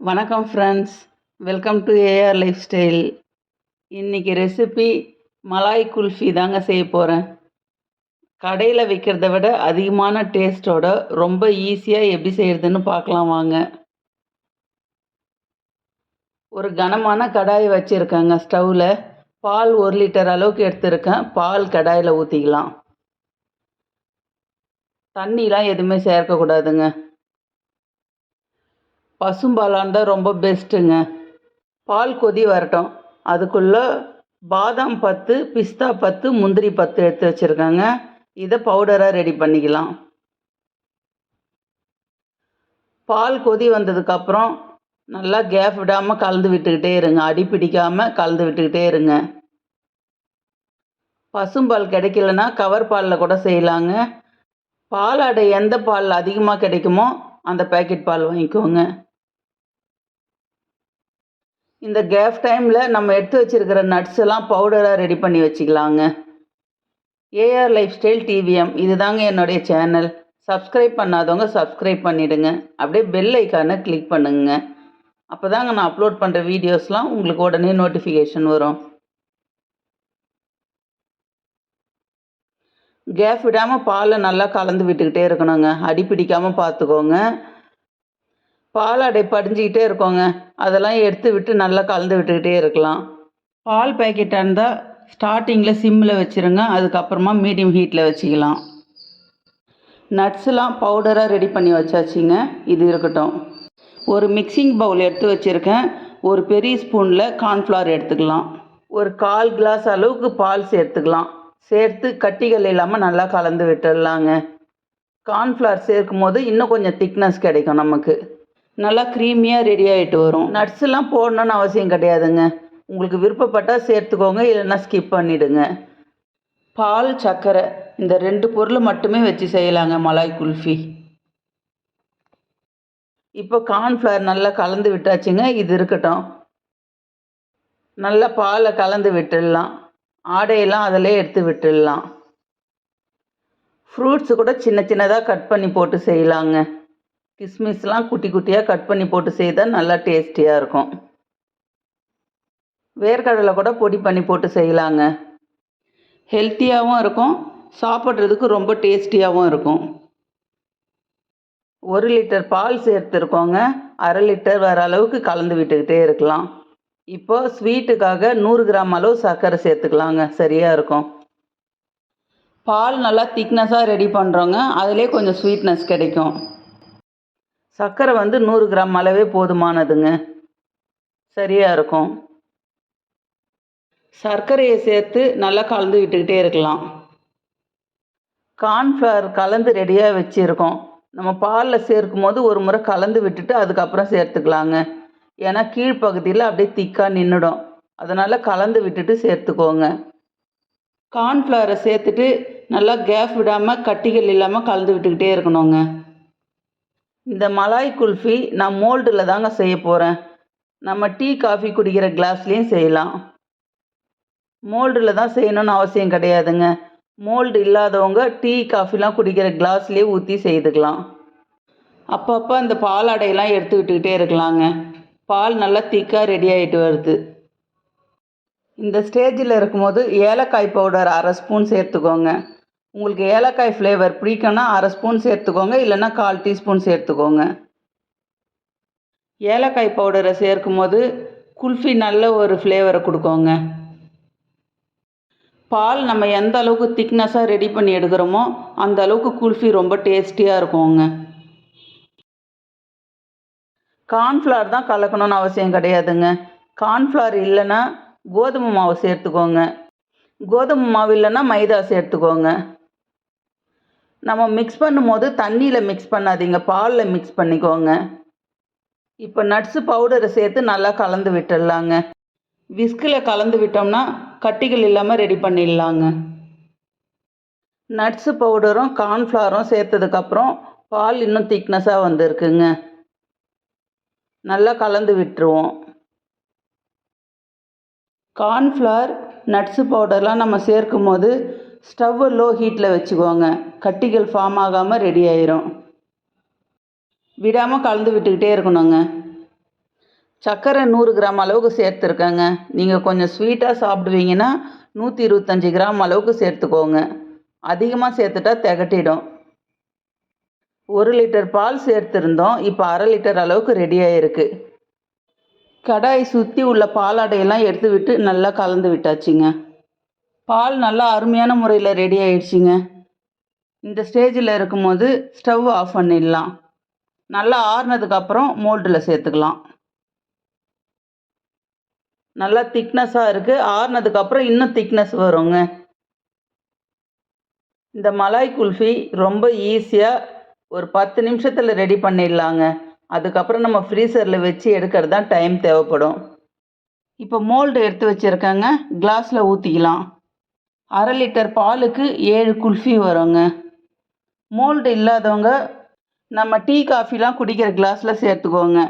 வணக்கம் friends welcome to AR lifestyle இன்றைக்கி recipe malai kulfi தாங்க செய்ய போகிறேன் கடையில் விற்கிறத விட அதிகமான டேஸ்ட்டோட ரொம்ப ஈஸியாக எப்படி செய்கிறதுன்னு பார்க்கலாம் வாங்க. ஒரு கனமான கடாய் வச்சுருக்கேங்க ஸ்டவ்வில் பால் ஒரு லிட்டர் அளவுக்கு எடுத்துருக்கேன். பால் கடாயில் ஊற்றிக்கலாம் தண்ணிலாம் எதுவுமே சேர்க்கக்கூடாதுங்க. பசும்பாலான் தான் ரொம்ப பெஸ்ட்டுங்க பால் கொதி வரட்டும். அதுக்குள்ளே பாதாம் பத்து பிஸ்தா பத்து முந்திரி பத்து எடுத்து வச்சுருக்காங்க. இதை பவுடராக ரெடி பண்ணிக்கலாம். பால் கொதி வந்ததுக்கப்புறம் நல்லா கேப் விடாமல் கலந்து விட்டுக்கிட்டே இருங்க. அடி பிடிக்காமல் கலந்து விட்டுக்கிட்டே இருங்க. பசும்பால் கிடைக்கலனா கவர் பாலில் கூட செய்யலாங்க. பாலாடை எந்த பால் அதிகமாக கிடைக்குமோ அந்த பேக்கெட் பால் வாங்கிக்கோங்க. இந்த கேப் டைமில் நம்ம எடுத்து வச்சுருக்கிற நட்ஸ் எல்லாம் பவுடராக ரெடி பண்ணி வச்சுக்கலாங்க. ஏஆர் லைஃப் ஸ்டைல் டிவிஎம் இதுதாங்க என்னுடைய சேனல் சப்ஸ்கிரைப் பண்ணாதவங்க சப்ஸ்கிரைப் பண்ணிவிடுங்க அப்படியே பெல் ஐக்கானை கிளிக் பண்ணுங்க. அப்போ தாங்க நான் அப்லோட் பண்ணுற வீடியோஸ்லாம் உங்களுக்கு உடனே நோட்டிஃபிகேஷன் வரும். கேப் விடாமல் பாலை நல்லா கலந்து விட்டுக்கிட்டே இருக்கணுங்க. அடி பிடிக்காமல் பார்த்துக்கோங்க பாலாடை படிஞ்சிக்கிட்டே இருக்கோங்க. அதெல்லாம் எடுத்து விட்டு நல்லா கலந்து விட்டுக்கிட்டே இருக்கலாம். பால் பேக்கெட்டாக இருந்தால் ஸ்டார்டிங்கில் சிம்மில் வச்சுருங்க. அதுக்கப்புறமா மீடியம் ஹீட்டில் வச்சுக்கலாம். நட்ஸ்லாம் பவுடராக ரெடி பண்ணி வச்சாச்சுங்க. இது இருக்கட்டும். ஒரு மிக்சிங் பவுல் எடுத்து வச்சுருக்கேன். ஒரு பெரிய ஸ்பூனில் கார்ன்ஃப்ளவர் எடுத்துக்கலாம். ஒரு கால் கிளாஸ் அளவுக்கு பால் சேர்த்துக்கலாம். சேர்த்து கட்டிகள் இல்லாமல் நல்லா கலந்து விட்டுடலாங்க. கார்ன்ஃப்ளவர் சேர்க்கும் போது இன்னும் கொஞ்சம் திக்னஸ் கிடைக்கும் நமக்கு. நல்லா க்ரீமியாக ரெடி ஆகிட்டு வரும். நட்ஸ்லாம் போடணுன்னு அவசியம் கிடையாதுங்க. உங்களுக்கு விருப்பப்பட்டால் சேர்த்துக்கோங்க இல்லைன்னா ஸ்கிப் பண்ணிவிடுங்க பால் சர்க்கரை இந்த ரெண்டு பொருளை மட்டுமே வச்சு செய்யலாங்க மலாய் குல்ஃபி. இப்போ கார்ன்ஃப்ளவர் நல்லா கலந்து விட்டாச்சுங்க இது இருக்கட்டும். நல்லா பாலை கலந்து விட்டுடலாம். ஆடையெல்லாம் அதிலே எடுத்து விட்டுடலாம். ஃப்ரூட்ஸு கூட சின்ன சின்னதாக கட் பண்ணி போட்டு செய்யலாங்க. கிஸ்மிஸ்லாம் குட்டி குட்டியாக கட் பண்ணி போட்டு செய்தால் நல்லா டேஸ்டியாக இருக்கும். வேர்க்கடலை கூட பொடி பண்ணி போட்டு செய்யலாங்க. ஹெல்த்தியாகவும் இருக்கும். சாப்பிட்றதுக்கு ரொம்ப டேஸ்டியாகவும் இருக்கும். ஒரு லிட்டர் பால் சேர்த்துருக்கோங்க. அரை லிட்டர் வர அளவுக்கு கலந்து விட்டுக்கிட்டே இருக்கலாம். இப்போ ஸ்வீட்டுக்காக நூறு கிராம் அளவு சர்க்கரை சேர்த்துக்கலாங்க. சரியாக இருக்கும். பால் நல்லா திக்னஸாக ரெடி பண்ணுறோங்க அதிலே கொஞ்சம் ஸ்வீட்னஸ் கிடைக்கும். சர்க்கரை வந்து நூறு கிராம் அளவே போதுமானதுங்க. சரியாக இருக்கும். சர்க்கரையை சேர்த்து நல்லா கலந்து விட்டுக்கிட்டே இருக்கலாம். கார்ன்ஃப்ளவர் கலந்து ரெடியாக வச்சுருக்கோம். நம்ம பாலில் சேர்க்கும் போது ஒரு முறை கலந்து விட்டுட்டு அதுக்கப்புறம் சேர்த்துக்கலாங்க. ஏன்னா கீழ்ப்பகுதியில் அப்படியே திக்காக நின்றுடும் அதனால் கலந்து விட்டுட்டு சேர்த்துக்கோங்க. கார்ன்ஃப்ளவரை சேர்த்துட்டு நல்லா கேப் விடாமல் கட்டிகள் இல்லாமல் கலந்து விட்டுக்கிட்டே இருக்கணுங்க. இந்த மலாய் குல்ஃபி நான் மோல்டில் தாங்க செய்ய போகிறேன் நம்ம டீ காஃபி குடிக்கிற கிளாஸ்லேயும் செய்யலாம். மோல்டில் தான் செய்யணும்னு அவசியம் கிடையாதுங்க. மோல்டு இல்லாதவங்க டீ காஃபிலாம் குடிக்கிற கிளாஸ்லேயே ஊற்றி செய்துக்கலாம். அப்பப்போ அந்த பால் அடையெல்லாம் எடுத்துக்கிட்டுக்கிட்டே இருக்கலாங்க. பால் நல்லா திக்காக ரெடி ஆகிட்டு வருது. இந்த ஸ்டேஜில் இருக்கும்போது ஏலக்காய் பவுடர் அரை ஸ்பூன் சேர்த்துக்கோங்க. உங்களுக்கு ஏலக்காய் ஃப்ளேவர் பிடிக்கும்னா அரை ஸ்பூன் சேர்த்துக்கோங்க இல்லைன்னா கால் டீஸ்பூன் சேர்த்துக்கோங்க. ஏலக்காய் பவுடரை சேர்க்கும் போது குல்ஃபி நல்ல ஒரு ஃப்ளேவரை கொடுக்கோங்க. பால் நம்ம எந்த அளவுக்கு திக்னஸாக ரெடி பண்ணி எடுக்கிறோமோ அந்த அளவுக்கு குல்ஃபி ரொம்ப டேஸ்டியாக இருக்குங்க. கார்ன்ஃப்ளவர் தான் கலக்கணும்னு அவசியம் கிடையாதுங்க. கார்ன்ஃப்ளவர் இல்லைன்னா கோதுமை மாவு சேர்த்துக்கோங்க. கோதுமை மாவு இல்லைன்னா மைதா சேர்த்துக்கோங்க. நம்ம மிக்ஸ் பண்ணும்போது தண்ணியில் மிக்ஸ் பண்ணாதீங்க பாலில் மிக்ஸ் பண்ணிக்கோங்க. இப்போ நட்ஸு பவுடரை சேர்த்து நல்லா கலந்து விட்டுடலாங்க. விஸ்கில் கலந்து விட்டோம்னா கட்டிகள் இல்லாமல் ரெடி பண்ணிடலாங்க. நட்ஸு பவுடரும் கார்ன்ஃப்ளவரும் சேர்த்ததுக்கப்புறம் பால் இன்னும் திக்னஸாக வந்திருக்குங்க. நல்லா கலந்து விட்டுருவோம். கார்ன்ஃப்ளவர் நட்ஸு பவுடர்லாம் நம்ம சேர்க்கும் போது ஸ்டவ்வை லோ ஹீட்டில் வச்சுக்கோங்க. கட்டிகள் ஃபார்ம் ஆகாமல் ரெடி ஆயிரும். விடாமல் கலந்து விட்டுக்கிட்டே இருக்கணுங்க. சர்க்கரை நூறு கிராம் அளவுக்கு சேர்த்துருக்கேங்க. நீங்கள் கொஞ்சம் ஸ்வீட்டாக சாப்பிடுவீங்கன்னா நூற்றி இருபத்தஞ்சி கிராம் அளவுக்கு சேர்த்துக்கோங்க. அதிகமாக சேர்த்துட்டா திகட்டிடும். ஒரு லிட்டர் பால் சேர்த்துருந்தோம். இப்போ அரை லிட்டர் அளவுக்கு ரெடி ஆகிருக்கு கடாய் சுற்றி உள்ள பாலாடையெல்லாம் எடுத்து விட்டு நல்லா கலந்து விட்டாச்சுங்க. பால் நல்லா அருமையான முறையில் ரெடி ஆயிடுச்சுங்க. இந்த ஸ்டேஜில் இருக்கும்போது ஸ்டவ் ஆஃப் பண்ணிடலாம். நல்லா ஆறுனதுக்கப்புறம் மோல்டில் சேர்த்துக்கலாம். நல்லா திக்னஸாக இருக்குது ஆறுனதுக்கப்புறம் இன்னும் திக்னஸ் வருங்க. இந்த மலாய் குல்ஃபி ரொம்ப ஈஸியாக ஒரு பத்து நிமிஷத்தில் ரெடி பண்ணிடலாங்க. அதுக்கப்புறம் நம்ம ஃப்ரீசரில் வச்சு எடுக்கிறது தான் டைம் தேவைப்படும். இப்போ மோல்டு எடுத்து வச்சுருக்கேங்க. கிளாஸில் ஊற்றிக்கலாம் அரை லிட்டர் பாலுக்கு ஏழு குல்ஃபி வருங்க. மோல்டு இல்லாதவங்க நம்ம டீ காஃபிலாம் குடிக்கிற கிளாஸில் சேர்த்துக்கோங்க.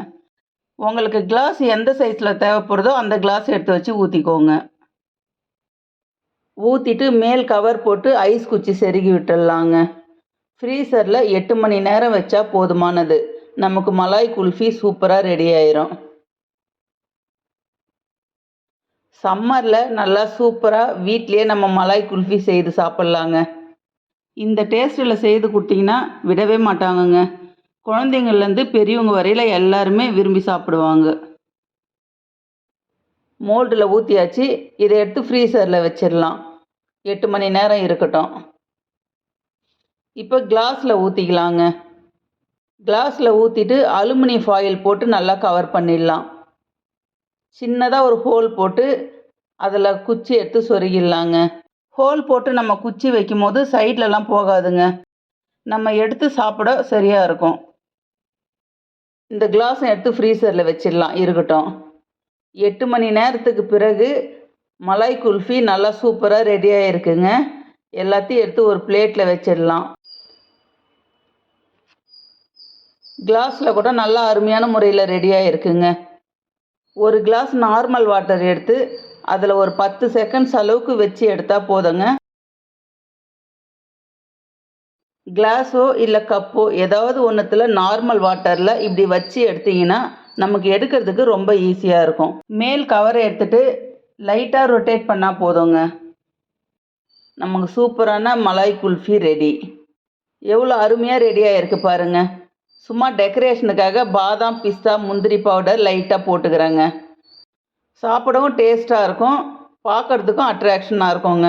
உங்களுக்கு கிளாஸ் எந்த சைஸில் தேவைப்படுதோ அந்த கிளாஸ் எடுத்து வச்சு ஊற்றிக்கோங்க ஊற்றிட்டு மேல் கவர் போட்டு ஐஸ் குச்சி செருகி விட்டுடலாங்க. ஃப்ரீசரில் எட்டு மணி நேரம் வச்சா போதுமானது. நமக்கு மலாய் குல்ஃபி சூப்பராக ரெடி ஆயிரும். சம்மரில் நல்லா சூப்பராக வீட்லேயே நம்ம மலாய் குல்ஃபி செய்து சாப்பிட்லாங்க. இந்த டேஸ்ட்டில் செய்து கொடுத்தீங்கன்னா விடவே மாட்டாங்கங்க. குழந்தைங்கள்லேருந்து பெரியவங்க வரையில் எல்லாருமே விரும்பி சாப்பிடுவாங்க. மோல்டில் ஊற்றியாச்சு இதை எடுத்து ஃப்ரீசரில் வச்சிடலாம். எட்டு மணி நேரம் இருக்கட்டும். இப்போ கிளாஸில் ஊற்றிக்கலாங்க கிளாஸில் ஊற்றிட்டு அலுமினியம் ஃபாயில் போட்டு நல்லா கவர் பண்ணிடலாம். சின்னதாக ஒரு ஹோல் போட்டு அதில் குச்சி எடுத்து சொருகிடலாங்க. ஹோல் போட்டு நம்ம குச்சி வைக்கும் போது சைட்லலாம் போகாதுங்க. நம்ம எடுத்து சாப்பிட சரியாக இருக்கும். இந்த கிளாஸை எடுத்து ஃப்ரீசரில் வச்சிடலாம் இருக்கட்டும். எட்டு மணி நேரத்துக்கு பிறகு மலாய் குல்ஃபி நல்லா சூப்பராக ரெடி ஆகிருக்குங்க எல்லாத்தையும் எடுத்து ஒரு பிளேட்டில் வச்சிடலாம். கிளாஸில் கூட நல்லா அருமையான முறையில் ரெடி ஆகிருக்குங்க ஒரு கிளாஸ் நார்மல் வாட்டர் எடுத்து அதில் ஒரு பத்து செகண்ட்ஸ் அளவுக்கு வச்சு எடுத்தால் போதுங்க. கிளாஸோ இல்லை கப்போ ஏதாவது ஒன்றுத்தில் நார்மல் வாட்டரில் இப்படி வச்சு எடுத்தீங்கன்னா நமக்கு எடுக்கிறதுக்கு ரொம்ப ஈஸியாக இருக்கும். மேல் கவரை எடுத்துட்டு லைட்டாக ரொட்டேட் பண்ணால் போதுங்க. நமக்கு சூப்பரான மலாய் குல்ஃபி ரெடி எவ்வளோ அருமையாக ரெடி ஆகிருக்கு பாருங்கள் சும்மா டெக்கரேஷனுக்காக பாதாம் பிஸ்தா முந்திரி பவுடர் லைட்டாக போட்டுக்கிறேங்க. சாப்பிடவும் டேஸ்ட்டாக இருக்கும். பார்க்குறதுக்கும் அட்ராக்ஷனாக இருக்குங்க.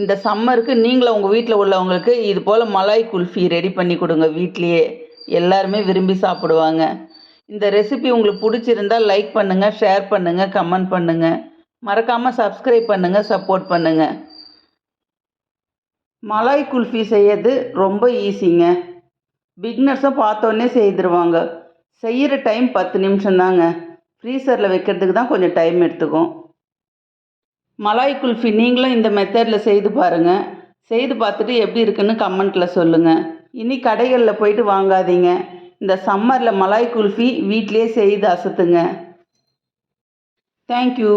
இந்த சம்மருக்கு நீங்களும் உங்கள் வீட்டில் உள்ளவங்களுக்கு இது போல் மலாய் குல்ஃபி ரெடி பண்ணி கொடுங்க வீட்லேயே. எல்லாருமே விரும்பி சாப்பிடுவாங்க. இந்த ரெசிபி உங்களுக்கு பிடிச்சிருந்தா லைக் பண்ணுங்கள் ஷேர் பண்ணுங்கள் கமெண்ட் பண்ணுங்கள் மறக்காமல் சப்ஸ்கிரைப் பண்ணுங்கள் சப்போர்ட் பண்ணுங்கள் மலாய் குல்ஃபி செய்யறது ரொம்ப ஈஸிங்க பிக்னர்ஸும் பார்த்தோன்னே செய்திருவாங்க. செய்கிற டைம் பத்து நிமிஷம்தாங்க. ஃப்ரீசரில் வைக்கிறதுக்கு தான் கொஞ்சம் டைம் எடுத்துக்கும். மலாய் குல்ஃபி நீங்களும் இந்த மெத்தடில் செய்து பாருங்கள் செய்து பார்த்துட்டு எப்படி இருக்குன்னு கமெண்ட்டில் சொல்லுங்கள் இனி கடைகளில் போயிட்டு வாங்காதீங்க. இந்த சம்மரில் மலாய் குல்ஃபி வீட்டிலே செய்து அசத்துங்க. தேங்க்யூ